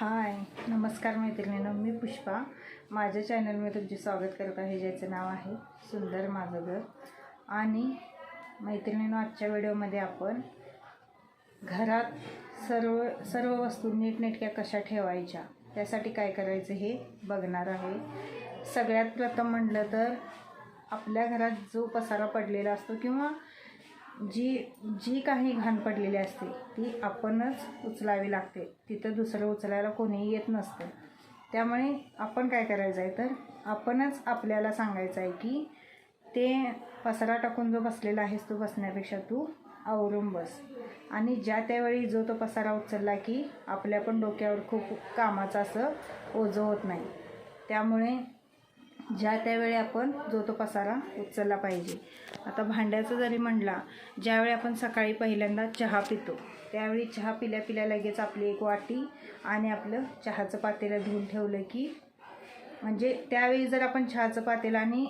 हाय नमस्कार मैत्रिणीनं मी पुष्पा. माझ्या चॅनलमध्ये तुमचे स्वागत करत आहे ज्याचं नाव आहे सुंदर माझं घर आणि मैत्रिणीनं आजच्या व्हिडिओमध्ये आपण घरात सर्व सर्व वस्तू नीटनेटक्या कशा ठेवायच्या त्यासाठी काय करायचं हे बघणार आहे. सगळ्यात प्रथम म्हटलं तर आपल्या घरात जो पसारा पडलेला असतो किंवा जी जी काही घाण पडलेली असते ती आपणच उचलावी लागते. तिथं दुसरं उचलायला कोणीही येत नसतं. त्यामुळे आपण काय करायचं आहे तर आपणच आपल्याला सांगायचं आहे की ते पसारा टाकून जो बसलेला आहेस तो बसण्यापेक्षा तू आवरून बस. आणि ज्या त्यावेळी जो तो पसारा उचलला की आपल्या पण डोक्यावर खूप कामाचं असं ओझं होत नाही. त्यामुळे ज्या त्यावेळी आपण जो तो पसारा उचलला पाहिजे. आता भांड्याचं जरी म्हणला ज्यावेळी आपण सकाळी पहिल्यांदा चहा पितो त्यावेळी चहा पिल्या पिल्या लगेच आपली एक वाटी आणि आपलं चहाचं पातेलं धुवून ठेवलं की म्हणजे त्यावेळी जर आपण चहाचं पातेलं आणि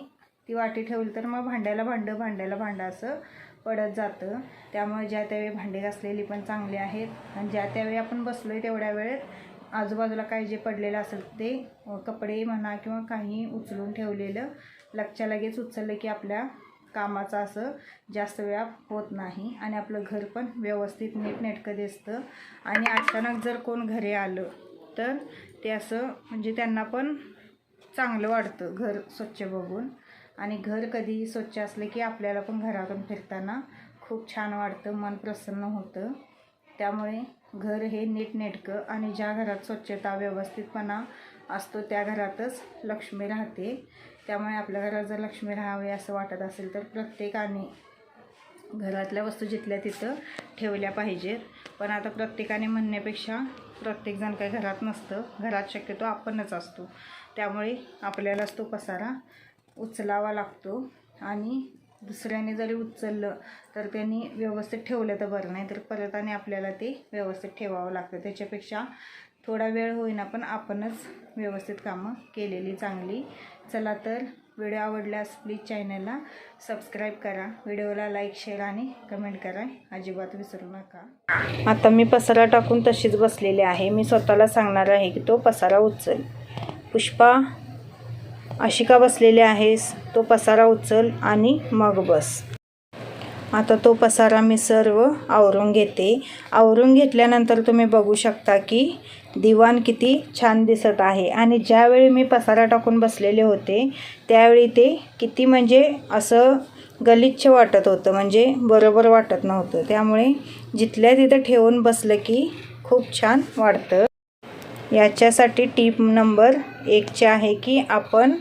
ती वाटी ठेवली तर मग भांड्याला भांडं भांड्याला भांडं असं पडत जातं. त्यामुळे ज्या त्यावेळी भांडे घासलेली पण चांगली आहेत आणि ज्या त्यावेळी आपण बसलो आहे तेवढ्या वेळेत आजूबाजूला काही जे पडलेलं असेल ते कपडे म्हणा किंवा काही उचलून ठेवलेलं लगच्या लगेच उचललं की आपल्या कामाचं असं जास्त वेळा होत नाही आणि आपलं घर पण व्यवस्थित नीटनेटकं दिसतं. आणि अचानक जर कोण घरी आलं तर ते असं म्हणजे त्यांना पण चांगलं वाटतं घर स्वच्छ बघून. आणि घर कधी स्वच्छ असलं की आपल्याला पण घरातून फिरताना खूप छान वाटतं मन प्रसन्न होतं. त्यामुळे घर हे नीटनेटकं आणि ज्या घरात स्वच्छता व्यवस्थितपणा असतो त्या घरातच लक्ष्मी राहते. त्यामुळे आपल्या घरात जर लक्ष्मी राहावी असं वाटत असेल तर प्रत्येकाने घरातल्या वस्तू जिथल्या तिथं ठेवल्या पाहिजेत. पण आता प्रत्येकाने म्हणण्यापेक्षा प्रत्येकजण काही घरात नसतं. घरात शक्यतो आपणच असतो. त्यामुळे आपल्यालाच तो पसारा उचलावा लागतो आणि दुसऱ्याने जरी उचललं तर त्यांनी व्यवस्थित ठेवलं तर बरं. नाही तर परत आणि आपल्याला ते व्यवस्थित ठेवावं लागतं. त्याच्यापेक्षा थोडा वेळ होईना पण आपणच व्यवस्थित कामं केलेली चांगली. चला तर व्हिडिओ आवडल्यास प्लीज चॅनलला सबस्क्राईब करा. व्हिडिओला लाईक शेअर आणि कमेंट करा. अजिबात विसरू नका. आता मी पसारा टाकून तशीच बसलेली आहे. मी स्वतःला सांगणार आहे की तो पसारा उचल. पुष्पा अशी का बसलेली आहेस. तो पसारा उचल आणि मग बस. आता तो पसारा मी सर्व आवरून घेते. आवरून घेतल्यानंतर तुम्ही बघू शकता की दिवाण किती छान दिसत आहे आणि ज्यावेळी मी पसारा टाकून बसलेले होते त्यावेळी ते किती म्हणजे असं गलिच्छ वाटत होतं. म्हणजे बरोबर वाटत नव्हतं. त्यामुळे जिथल्या तिथं ठेवून बसलं की खूप छान वाटतं. याच्यासाठी टीप नंबर एकचे आहे की आपण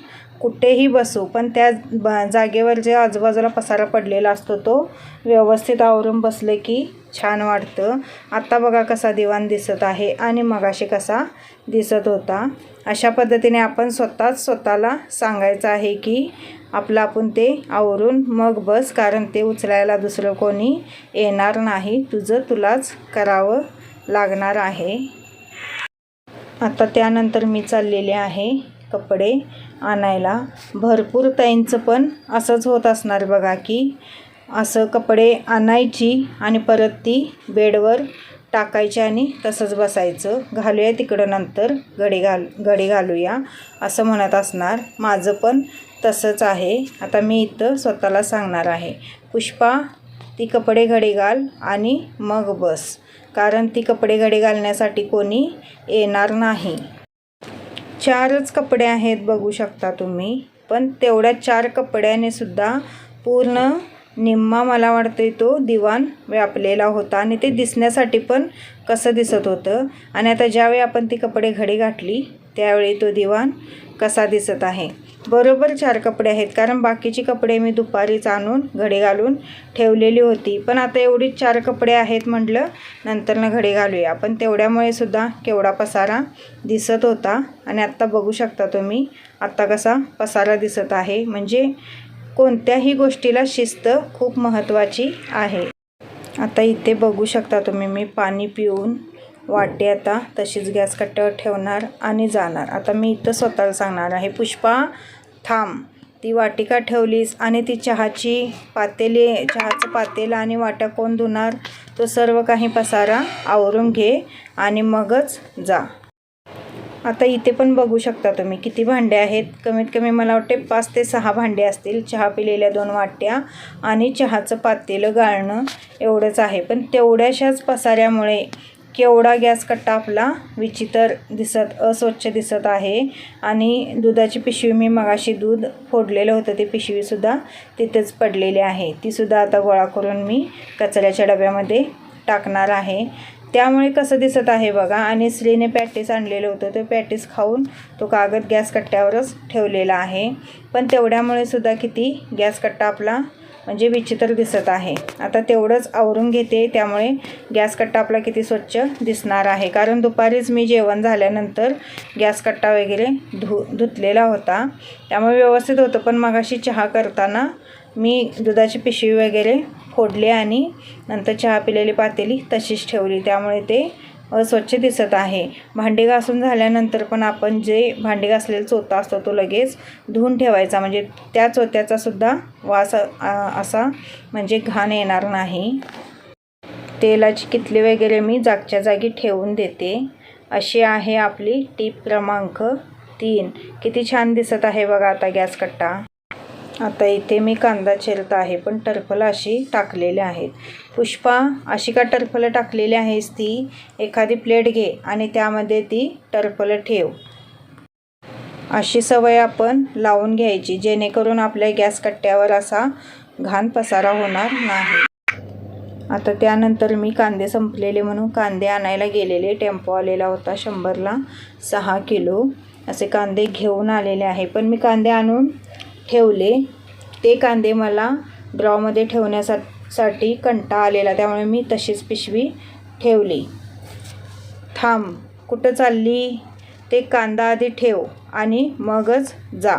कुठेही बसू पण त्या ब जागेवर जे आजूबाजूला पसारा पडलेला असतो तो व्यवस्थित आवरून बसले की छान वाटतं. आत्ता बघा कसा दिवाण दिसत आहे आणि मगाशी कसा दिसत होता. अशा पद्धतीने आपण स्वतःच स्वतःला सांगायचं आहे की आपलं आपण ते आवरून मग बस कारण ते उचलायला दुसरं कोणी येणार नाही. तुझं तुलाच करावं लागणार आहे. आता त्यानंतर मी चाललेले आहे. कपडे आणायला. भरपूर ताईंचं पण असंच होत असणार बघा की असं कपडे आणायची आणि परत ती बेडवर टाकायची आणि तसंच बसायचं. घालूया तिकडं नंतर घडी घाल घडी घालूया असं म्हणत असणार. माझं पण तसंच आहे. आता मी इथं स्वतःला सांगणार आहे. पुष्पा ती कपडे घडी घाल आणि मग बस. कारण ती कपडे घडी घालण्यासाठी कोणी येणार नाही. चारच कपडे आहेत बघू शकता तुम्ही. पण तेवढ्या चार कपड्याने सुद्धा पूर्ण निम्मा मला वाटते तो दिवाण व्यापलेला होता. आणि ते दिसण्यासाठी पण कसं दिसत होतं? आणि आता ज्यावेळी आपण ती कपडे घडी घातली त्यावेळी तो दिवाण कसा दिसत आहे? बरोबर चार कपडे आहेत. कारण बाकीची कपडे मी दुपारीच आणून घडी घालून ठेवलेली होती. पण आता एवढीच चार कपडे आहेत म्हटलं नंतरनं घडी घालूया. पण तेवढ्यामुळे सुद्धा केवढा पसारा दिसत होता. आणि आत्ता बघू शकता तुम्ही आत्ता कसा पसारा दिसत आहे. म्हणजे कोणत्याही गोष्टीला शिस्त खूप महत्त्वाची आहे. आता इथे बघू शकता तुम्ही मी पाणी पिऊन वाटी आता तशीच गॅस कट्ट्यावर ठेवणार आणि जाणार. आता मी इथं स्वतःला सांगणार आहे पुष्पा थांब. ती वाटी का ठेवलीस? आणि ती चहाची पातेले चहाचं पातेलं आणि वाट्या कोण धुणार? तो सर्व काही पसारा आवरून घे आणि मगच जा. आता इथे पण बघू शकता तुम्ही किती भांडे आहेत. कमीत कमी मला वाटते पाच ते सहा भांडे असतील. चहा पिलेल्या दोन वाट्या आणि चहाचं पातेलं गाळणं एवढंच आहे. पण तेवढ्याशाच पसाऱ्यामुळे केवढा गॅस कट्टा आपला विचित्र दिसत अस्वच्छ दिसत आहे. आणि दुधाची पिशवी मी मगाशी दूध फोडलेलं होतं. ती पिशवीसुद्धा तिथेच पडलेली आहे. तीसुद्धा आता गोळा करून मी कचऱ्याच्या डब्यामध्ये टाकणार आहे. त्यामुळे कसं दिसत आहे बघा. आणि स्त्रीने पॅटीस आणलेलं होतं. ते पॅटीस खाऊन तो कागद गॅस कट्ट्यावरच ठेवलेला आहे. पण तेवढ्यामुळे सुद्धा किती गॅस कट्टा आपला म्हणजे विचित्र दिसत आहे. आता तेवढंच आवरून घेते त्यामुळे गॅस कट्टा आपला किती स्वच्छ दिसणार आहे. कारण दुपारीच मी जेवण झाल्यानंतर गॅस कट्टा वगैरे धु धुतलेला होता. त्यामुळे व्यवस्थित होतं पण मगाशी चहा करताना मी दुधाची पिशवी वगैरे फोडली आणि नंतर चहा पिलेली पातेली तशीच ठेवली. त्यामुळे ते अस्वच्छ दिसत आहे. भांडी घासून झाल्यानंतर पण आपण जे भांडी घासलेला चोथा असतो तो लगेच धुवून ठेवायचा. म्हणजे त्या चोथ्याचा सुद्धा वास असा म्हणजे घाण येणार नाही. तेलाची कितली वगैरे मी जागच्या जागी ठेवून देते. अशी आहे आपली टीप क्रमांक तीन. किती छान दिसत आहे बघा आता गॅस कट्टा. आता इथे मी कांदा चिरत आहे पण टरफलं अशी टाकलेली आहेत. पुष्पा अशी का टरफलं टाकलेली आहेस ती? एखादी प्लेट घे आणि त्यामध्ये ती टरफलं ठेव. अशी सवय आपण लावून घ्यायची जेणेकरून आपल्या गॅस कट्ट्यावर असा घाण पसारा होणार नाही. आता त्यानंतर मी कांदे संपलेले म्हणून कांदे आणायला गेलेले. टेम्पो आलेला होता शंभरला सहा किलो. असे कांदे घेऊन आलेले आहे पण मी कांदे आणून ठेवले. ते कांदे मला ड्रॉमध्ये ठेवण्यासा साठी कंटाळा आलेला त्यामुळे मी तशीच पिशवी ठेवली. थांब कुठं चालली? ते कांदा आधी ठेव आणि मगच जा.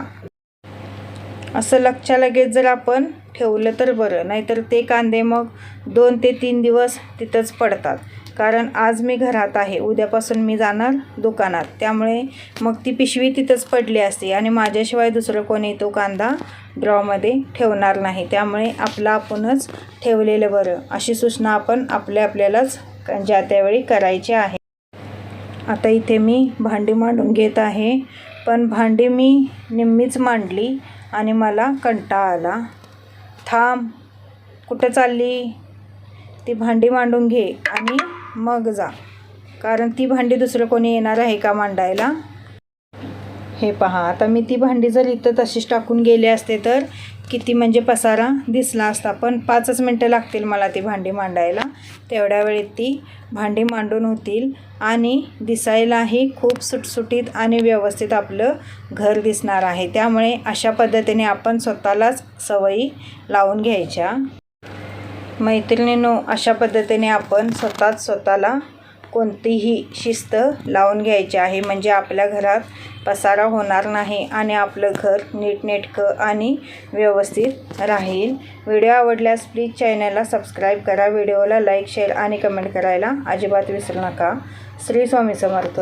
असं लक्षा लगेच जर आपण ठेवलं तर बरं नाहीतर ते कांदे मग दोन ते तीन दिवस तिथंच पडतात. कारण आज मी घरात आहे. उद्यापासून मी जाणार दुकानात. त्यामुळे मग ती पिशवी तिथंच पडली असते आणि माझ्याशिवाय दुसरं कोणी तो कांदा ड्रॉमध्ये ठेवणार नाही. त्यामुळे आपला आपणच ठेवलेलं बरं अशी सूचना आपण आपल्या आपल्यालाच ज्या त्यावेळी करायची आहे. आता इथे मी भांडी मांडून घेत आहे. पण भांडी मी निम्मीच मांडली आणि मला कंटाळा आला. थांब कुठं चालली? ती भांडी मांडून घे आणि मग जा. कारण ती भांडी दुसरं कोणी येणार आहे का मांडायला? हे पहा आता मी ती भांडी जर इथं तशीच टाकून गेले असते तर किती म्हणजे पसारा दिसला असता. पण पाचच मिनटं लागतील मला ती भांडी मांडायला. तेवढ्या वेळेत ती भांडी मांडून होतील आणि दिसायलाही खूप सुटसुटीत आणि व्यवस्थित आपलं घर दिसणार आहे. त्यामुळे अशा पद्धतीने आपण स्वतःलाच सवयी लावून घ्यायच्या. मैत्रिणीनो अशा पद्धतीने आपण स्वतःच स्वतःला कोणतीही शिस्त लावून घ्यायची आहे. म्हणजे आपल्या घरात पसारा होणार नाही आणि आपलं घर नीटनेटकं आणि व्यवस्थित राहील. व्हिडिओ आवडल्यास प्लीज चॅनलला सबस्क्राईब करा. व्हिडिओला लाईक शेअर आणि कमेंट करायला अजिबात विसरू नका. श्री स्वामी समर्थ.